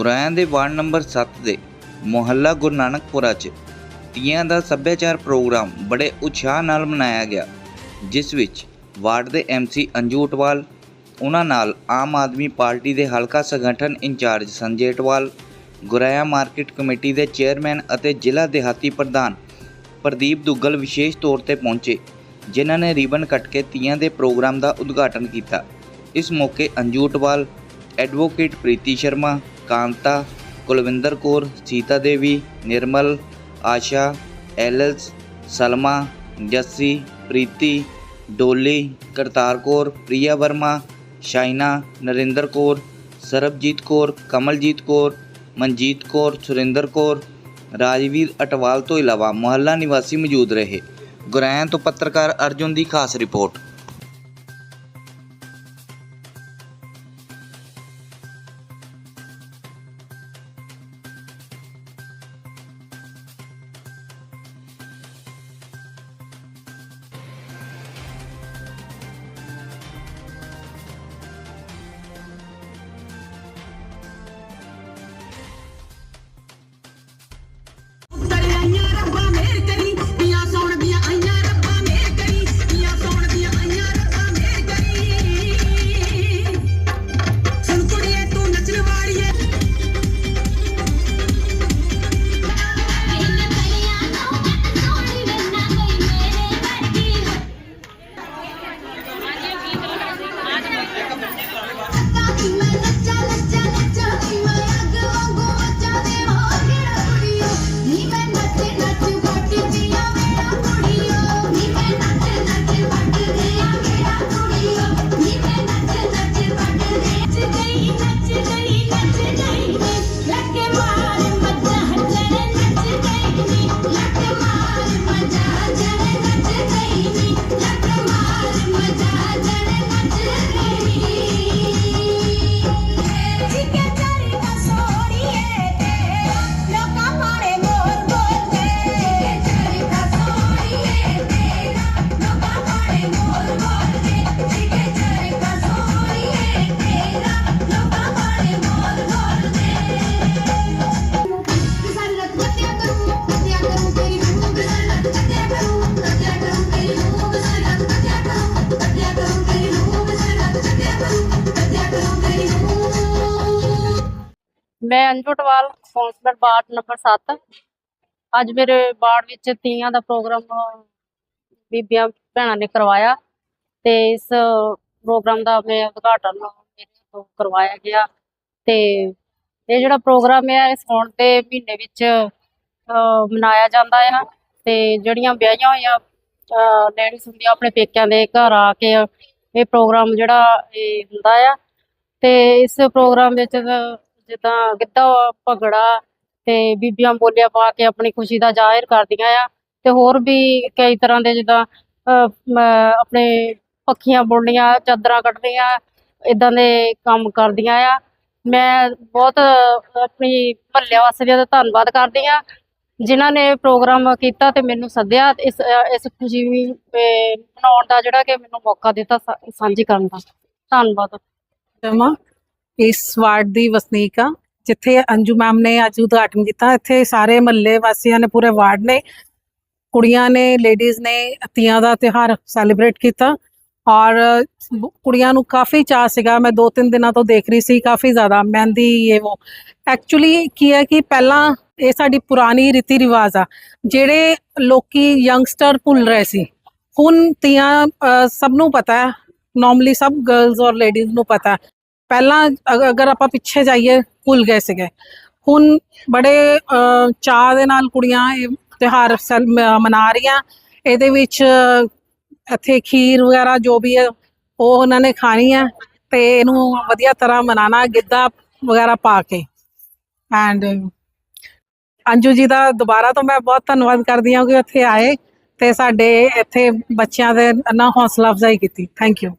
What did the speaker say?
ਗੁਰਾਇਆਂ ਦੇ ward number 7 ਦੇ ਮੁਹੱਲਾ ਗੁਰੂ ਨਾਨਕਪੁਰਾ 'ਚ ਤੀਆਂ ਦਾ ਸੱਭਿਆਚਾਰ ਪ੍ਰੋਗਰਾਮ ਬੜੇ ਉਤਸ਼ਾਹ ਨਾਲ ਮਨਾਇਆ ਗਿਆ, ਜਿਸ ਵਿੱਚ ਵਾਰਡ ਦੇ ਐਮਸੀ ਅੰਜੂ ਉਟਵਾਲ ਉਹਨਾਂ ਨਾਲ ਆਮ ਆਦਮੀ ਪਾਰਟੀ ਦੇ ਹਲਕਾ ਸੰਗਠਨ incharge Sanjay Atwal Goraya market committee ਦੇ ਚੇਅਰਮੈਨ ਅਤੇ ਜ਼ਿਲ੍ਹਾ ਦਿਹਾਤੀ ਪ੍ਰਧਾਨ ਪ੍ਰਦੀਪ ਦੁੱਗਲ ਵਿਸ਼ੇਸ਼ ਤੌਰ ਤੇ ਪਹੁੰਚੇ, ਜਿਨ੍ਹਾਂ ਨੇ ਰਿਬਨ ਕੱਟ ਕੇ ਤੀਆਂ ਦੇ ਪ੍ਰੋਗਰਾਮ ਦਾ ਉਦਘਾਟਨ ਕੀਤਾ। ਇਸ ਮੌਕੇ ਅੰਜੂ ਉਟਵਾਲ ਐਡਵੋਕੇਟ ਪ੍ਰੀਤੀ ਸ਼ਰਮਾ ਕਾਂਤਾ ਕੁਲਵਿੰਦਰ ਕੌਰ ਸੀਤਾ ਦੇਵੀ ਨਿਰਮਲ ਆਸ਼ਾ ਐਲਸ ਸਲਮਾ ਜੱਸੀ ਪ੍ਰੀਤੀ ਡੋਲੀ ਕਰਤਾਰ ਕੌਰ ਪ੍ਰਿਆ ਵਰਮਾ ਸ਼ਾਇਨਾ ਨਰਿੰਦਰ ਕੌਰ ਸਰਬਜੀਤ ਕੌਰ ਕਮਲਜੀਤ ਕੌਰ ਮਨਜੀਤ ਕੌਰ ਸੁਰਿੰਦਰ ਕੌਰ ਰਾਜਵੀਰ ਅਟਵਾਲ ਤੋਂ ਇਲਾਵਾ ਮੁਹੱਲਾ ਨਿਵਾਸੀ ਮੌਜੂਦ ਰਹੇ ਗੁਰੈਨ ਤੋਂ ਪੱਤਰਕਾਰ ਅਰਜੁਨ ਦੀ ਖਾਸ ਰਿਪੋਰਟ ਮੈਂ Anju Atwal, councillor ward number 7 ਅੱਜ ਮੇਰੇ ਵਾਰਡ ਵਿੱਚ ਤੀਆਂ ਦਾ ਪ੍ਰੋਗਰਾਮ ਬੀਬੀਆਂ ਭੈਣਾਂ ਨੇ ਕਰਵਾਇਆ ਤੇ ਇਸ ਪ੍ਰੋਗਰਾਮ ਦਾ ਮੈਂ ਉਦਘਾਟਨ ਮੇਰੇ ਤੋਂ ਕਰਵਾਇਆ ਗਿਆ ਤੇ ਇਹ ਜਿਹੜਾ ਪ੍ਰੋਗਰਾਮ ਹੈ ਇਸ ਸਾਉਣ ਦੇ ਮਹੀਨੇ ਵਿੱਚ ਮਨਾਇਆ ਜਾਂਦਾ ਆ ਤੇ ਜਿਹੜੀਆਂ ਵਿਆਹੀਆਂ ਹੋਈਆਂ ਲੇਡੀਜ਼ ਹੁੰਦੀਆਂ ਆਪਣੇ ਪੇਕਿਆਂ ਦੇ ਘਰ ਆ ਕੇ ਇਹ ਪ੍ਰੋਗਰਾਮ ਜਿਹੜਾ ਇਹ ਹੁੰਦਾ ਆ ਤੇ ਇਸ ਪ੍ਰੋਗਰਾਮ ਵਿੱਚ ਜਿੱਦਾਂ ਗਿੱਧਾ ਭੰਗੜਾ ਤੇ ਬੀਬੀਆਂ ਬੋਲੀਆਂ ਪਾ ਕੇ ਆਪਣੀ ਖੁਸ਼ੀ ਦਾ ਜ਼ਾਹਿਰ ਕਰਦੀਆਂ ਆ ਤੇ ਹੋਰ ਵੀ ਕਈ ਤਰ੍ਹਾਂ ਦੇ ਜਿੱਦਾਂ ਆਪਣੇ ਪੱਖੀਆਂ ਬੁਣਨੀਆਂ, ਚਾਦਰਾਂ ਕੱਢਣੀਆਂ ਇਦਾਂ ਦੇ ਕੰਮ ਕਰਦੀਆਂ ਆ। ਮੈਂ ਬਹੁਤ ਆਪਣੀ ਮਹੱਲੇ ਵਾਸੀਆਂ ਦਾ ਧੰਨਵਾਦ ਕਰਦੀ ਆ, ਜਿਨ੍ਹਾਂ ਨੇ ਪ੍ਰੋਗਰਾਮ ਕੀਤਾ ਤੇ ਮੈਨੂੰ ਸੱਦਿਆ ਇਸ ਇਸ ਖੁਸ਼ੀ ਮਨਾਉਣ ਦਾ ਜਿਹੜਾ ਕਿ ਮੈਨੂੰ ਮੌਕਾ ਦਿੱਤਾ ਸਾਂਝੀ ਕਰਨ ਦਾ। ਧੰਨਵਾਦ। ਸ਼ਰਮਾ ਇਸ ਵਾਰਡ ਦੀ ਵਸਨੀਕ ਆ, ਜਿੱਥੇ ਅੰਜੂ ਮੈਮ ਨੇ ਅੱਜ ਉਦਘਾਟਨ ਕੀਤਾ। ਇੱਥੇ ਸਾਰੇ ਮਹੱਲੇ ਵਾਸੀਆਂ ਨੇ, ਪੂਰੇ ਵਾਰਡ ਨੇ, ਕੁੜੀਆਂ ਨੇ, ਲੇਡੀਜ਼ ਨੇ ਤੀਆਂ ਦਾ ਤਿਉਹਾਰ ਸੈਲੀਬ੍ਰੇਟ ਕੀਤਾ ਔਰ ਕੁੜੀਆਂ ਨੂੰ ਕਾਫੀ ਚਾਅ ਸੀਗਾ। ਮੈਂ ਦੋ ਤਿੰਨ ਦਿਨਾਂ ਤੋਂ ਦੇਖ ਰਹੀ ਸੀ, ਕਾਫੀ ਜ਼ਿਆਦਾ ਮਹਿੰਦੀ ਇਹ ਉਹ। ਐਕਚੁਅਲੀ ਕੀ ਹੈ ਕਿ ਪਹਿਲਾਂ ਇਹ ਸਾਡੀ ਪੁਰਾਣੀ ਰੀਤੀ ਰਿਵਾਜ ਆ, ਜਿਹੜੇ ਲੋਕੀ ਯੰਗਸਟਰ ਭੁੱਲ ਰਹੇ ਸੀ। ਹੁਣ ਤੀਆਂ ਸਭ ਨੂੰ ਪਤਾ ਹੈ ਨਾਰਮਲੀ ਸਭ ਗਰਲਸ ਔਰ ਲੇਡੀਜ਼ ਨੂੰ ਪਤਾ ਪਹਿਲਾਂ ਅਗ- ਅਗਰ ਆਪਾਂ ਪਿੱਛੇ ਜਾਈਏ ਭੁੱਲ ਗਏ ਸੀਗੇ। ਹੁਣ ਬੜੇ ਅ, ਚਾਅ ਦੇ ਨਾਲ ਕੁੜੀਆਂ ਇਹ ਤਿਉਹਾਰ ਸੈਲ- ਮ- ਮਨਾ ਰਹੀਆਂ। ਇਹਦੇ ਵਿੱਚ ਇੱਥੇ ਖੀਰ ਵਗੈਰਾ ਜੋ ਵੀ ਹੈ ਉਹ ਉਹਨਾਂ ਨੇ ਖਾਣੀ ਹੈ ਤੇ ਇਹਨੂੰ ਵਧੀਆ ਤਰ੍ਹਾਂ ਮਨਾਣਾ ਗਿੱਧਾ ਵਗੈਰਾ ਪਾ ਕੇ। ਐਂਡ ਅੰਜੂ ਜੀ ਦਾ ਦੁਬਾਰਾ ਤੋਂ ਮੈਂ ਬਹੁਤ ਧੰਨਵਾਦ ਕਰਦੀ ਹਾਂ ਕਿ ਇੱਥੇ ਆਏ ਤੇ ਸਾਡੇ ਇੱਥੇ ਬੱਚਿਆਂ ਦੇ ਨਾ ਹੌਸਲਾ ਅਫਜ਼ਾਈ ਕੀਤੀ। Thank you